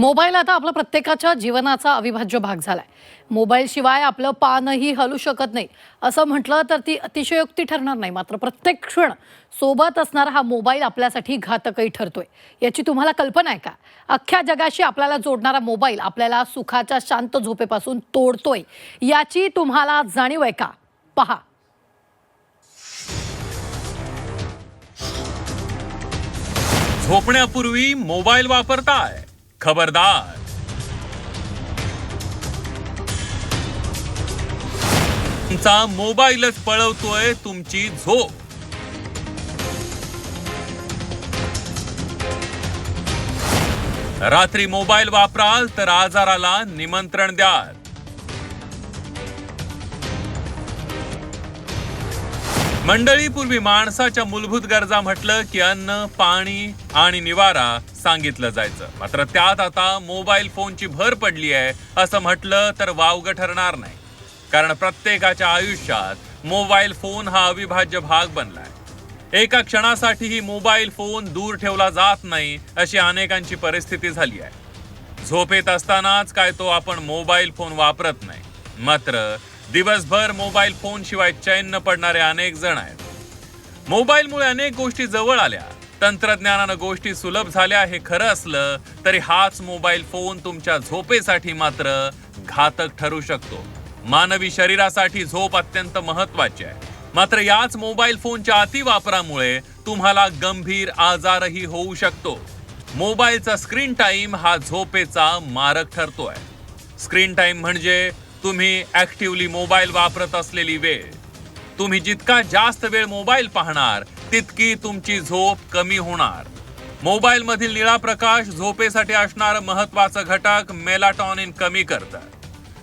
Mobile आता आपला प्रत्येकाच्या जीवनाचा अविभाज्य भाग झालाय. आहे मोबाईलशिवाय आपलं पानही हलू शकत नाही. असं म्हटलं तर ती अतिशयोक्ती ठरणार नाही. मात्र प्रत्येक क्षण सोबत असणारा हा मोबाईल आपल्यासाठी घातकही ठरतोय. याची तुम्हाला कल्पना आहे का? अख्ख्या जगाशी आपल्याला जोडणारा मोबाईल आपल्याला सुखाच्या शांत झोपेपासून तोडतोय याची तुम्हाला जाणीव आहे का? पहा. झोपण्यापूर्वी मोबाईल वापरताय. खबरदार। तुमचा मोबाईलच पळवतोय तुमची झोप. रात्री मोबाईल वापराल तर आजाराला निमंत्रण द्याल. मंडळी पूर्वी माणसाच्या मूलभूत गरजा म्हटलं की अन्न पाणी आणि निवारा सांगितलं जायचं. मात्र त्यात आता मोबाईल फोनची भर पडली आहे असं म्हटलं तर वावगं ठरणार नाही. कारण प्रत्येकाच्या आयुष्यात मोबाईल फोन हा अविभाज्य भाग बनलाय. एका क्षणासाठीही मोबाईल फोन दूर ठेवला जात नाही अशी अनेकांची परिस्थिती झाली आहे. झोपेत असतानाच काय तो आपण मोबाईल फोन वापरत नाही. मात्र दिवसभर मोबाईल फोन शिवाय चैन न पडणारे अनेक जण आहेत. मोबाईलमुळे अनेक गोष्टी जवळ आल्या. तंत्रज्ञानानं गोष्टी सुलभ झाल्या हे खरं असलं तरी हाच मोबाईल फोन तुमच्या झोपेसाठी मात्र घातक ठरू शकतो. मानवी शरीरासाठी झोप अत्यंत महत्वाची आहे. मात्र याच मोबाईल फोनच्या अतिवापरामुळे तुम्हाला गंभीर आजारही होऊ शकतो. मोबाईलचा स्क्रीन टाइम हा झोपेचा मारक ठरतोय. स्क्रीन टाइम म्हणजे तुम्ही ऍक्टिव्हली मोबाईल वापरत असलेली वेळ. तुम्ही जितका जास्त वेळ मोबाईल पाहणार तितकी तुमची झोप कमी होणार. मोबाईल मधील निळा प्रकाश झोपेसाठी असणारं महत्त्वाचा घटक मेलाटॉनिन कमी करतं.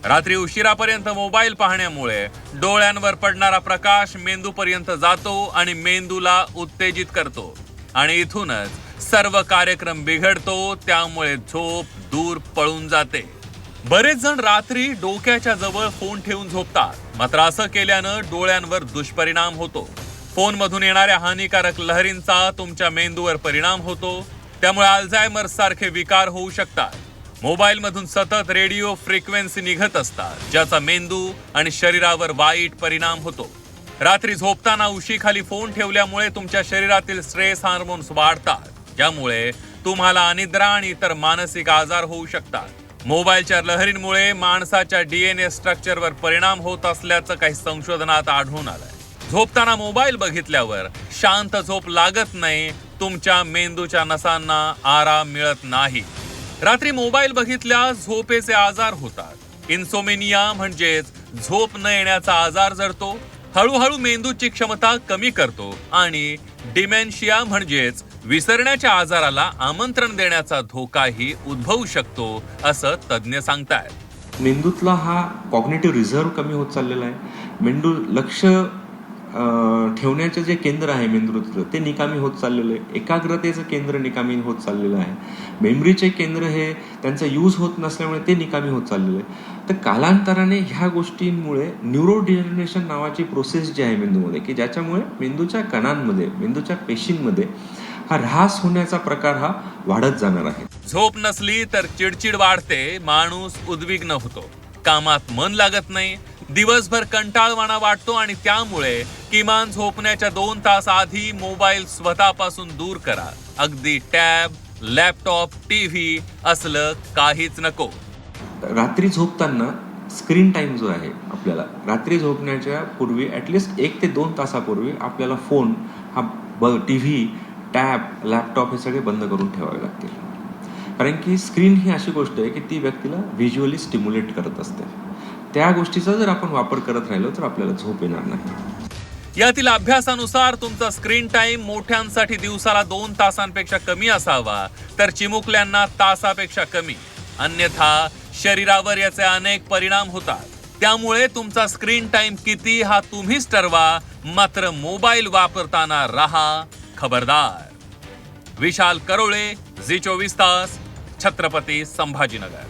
रात्री उशिरापर्यंत मोबाईल पाहण्यामुळे डोळ्यांवर पडणारा प्रकाश मेंदूपर्यंत जातो आणि मेंदूला उत्तेजित करतो. आणि इथूनच सर्व कार्यक्रम बिघडतो त्यामुळे झोप दूर पळून जाते. बरेच जण रात्री डोक्याच्या जवळ फोन ठेवून झोपतात. मात्र असं केल्यानं डोळ्यांवर दुष्परिणाम होतो. फोन मधून येणाऱ्या हानिकारक लहरींचा तुमच्या मेंदूवर परिणाम होतो. त्यामुळे अल्झायमर सारखे विकार होऊ शकतात. मोबाईल मधून सतत रेडिओ फ्रिक्वेन्सी निघत असतात ज्याचा मेंदू आणि शरीरावर वाईट परिणाम होतो. रात्री झोपताना उशीखाली फोन ठेवल्यामुळे तुमच्या शरीरातील स्ट्रेस हार्मोन्स वाढतात. ज्यामुळे तुम्हाला अनिद्रा आणि इतर मानसिक आजार होऊ शकतात. मोबाईलच्या लहरींमुळे माणसाच्या डीएनए स्ट्रक्चरवर परिणाम होत असल्याचं काही संशोधनात आढळून आलंय. झोपताना मोबाईल बघितल्यावर शांत झोप लागत नाही तुमच्या मेंदूच्या नसांना आराम मिळत नाही. रात्री मोबाईल बघितल्या झोपेचे आजार होतात. इन्सोमेनिया म्हणजेच झोप न येण्याचा आजार जडतो हळूहळू मेंदूची क्षमता कमी करतो आणि डिमेन्शिया म्हणजेच विसरण्याच्या आजाराला आमंत्रण देण्याचा धोकाही उद्भवू शकतो असं तज्ज्ञ सांगतायत. मेंदूतला हा कॉग्नेटिव्ह रिझर्व कमी होत चाललेला आहे. मेंदू लक्ष ठेवण्याचं जे केंद्र आहे मेंदूतलं ते निकामी होत चाललेलं आहे. एकाग्रतेचं केंद्र निकामी होत चाललेलं आहे. मेमरीचे केंद्र हे त्यांचा यूज होत नसल्यामुळे ते निकामी होत चाललेलं आहे. तर कालांतराने ह्या गोष्टींमुळे न्यूरो डिजनरेशन नावाची प्रोसेस जी आहे मेंदूमध्ये की ज्याच्यामुळे मेंदूच्या कणांमध्ये मेंदूच्या पेशींमध्ये हा ऱ्हास होण्याचा प्रकार हा वाढत जाणार आहे. झोप नसली तर चिडचिड वाढते माणूस उद्विग्न होतो. कामात मन लागत नाही दिवसभर कंटाळवाणा वाटतो आणि त्यामुळे किमान झोपण्याच्या दोन तास आधी मोबाईल स्वतःपासून दूर करा. अगदी टॅब लॅपटॉप टीव्ही असलं काहीच नको. रात्री झोपताना स्क्रीन टाइम जो आहे आपल्याला रात्री झोपण्याच्या पूर्वी ॲटलिस्ट एक ते दोन तासापूर्वी आपल्याला फोन हा ब टी व्ही टॅब लॅपटॉप हे सगळे बंद करून ठेवावे लागतील. कारण की स्क्रीन ही अशी गोष्ट आहे की ती व्यक्तीला व्हिज्युअली स्टिम्युलेट करत असते. त्या गोष्टीचा जर आपण वापर करत राहिलो तर आपल्याला झोप येणार नाही. यातील अभ्यासानुसार तुमचा स्क्रीन टाइम मोठ्यांसाठी दिवसाला दोन तासांपेक्षा कमी असावा तर चिमुकल्यांना तासापेक्षा कमी. अन्यथा शरीरावर याचे अनेक परिणाम होतात. त्यामुळे तुमचा स्क्रीन टाइम किती हा तुम्हीच ठरवा मात्र मोबाईल वापरताना राहा. खबरदार। विशाल करोळे झी चोवीस तास छत्रपती संभाजीनगर।